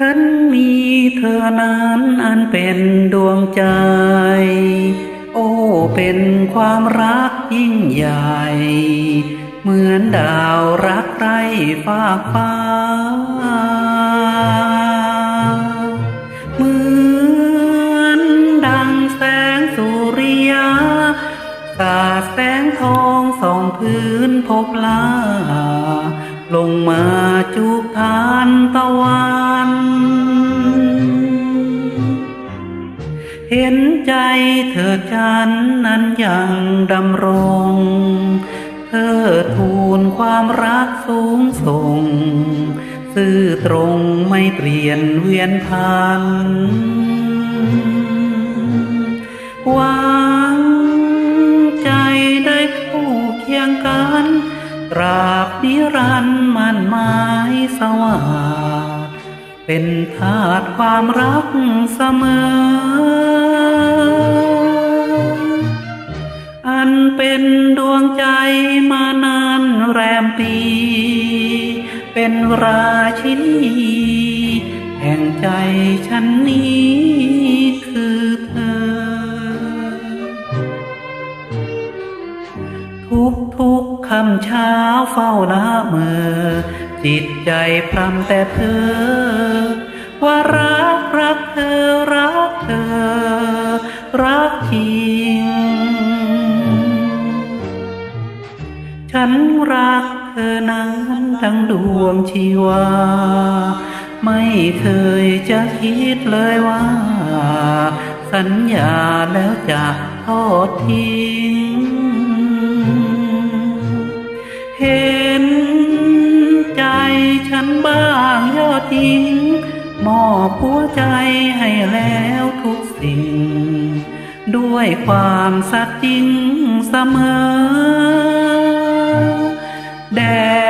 ฉันมีเธอนั้นอันเป็นดวงใจ โอ้ เป็นความรักยิ่งใหญ่ เหมือนดาวรักไรฟาฟ้า เหมือนดังแสงสุริยาสาแสงทองส่องพื้นพบลา ลงมาจูบทานตะวัน เห็นใจเธอจันนั้นยังดำรง เธอทูลความรักสูงส่ง ซื่อตรงไม่เปลี่ยนเวียนพันหวังใจได้คู่เคียงกันตราบนิรันดร์มันหมายสวัสดเป็นทาสความรักเสมอ เป็นดวงใจมานานแรมปี เป็นราชินีแห่งใจฉันนี้คือเธอ ทุกทุกคำเช้าเฝ้าละเมอ จิตใจพรำแต่เธอว่ารักรักเธอรักเธอ รักจ นรักเธอนั้นทั้งดวงชีวา ไม่เคยจะคิดเลยว่า สัญญาแล้วจะทอดทิ้ง เห็นใจฉันบ้างยอดหญิง มอบหัวใจให้แล้วทุกสิ่ง ด้วยความสัตย์จริงเสมอ there.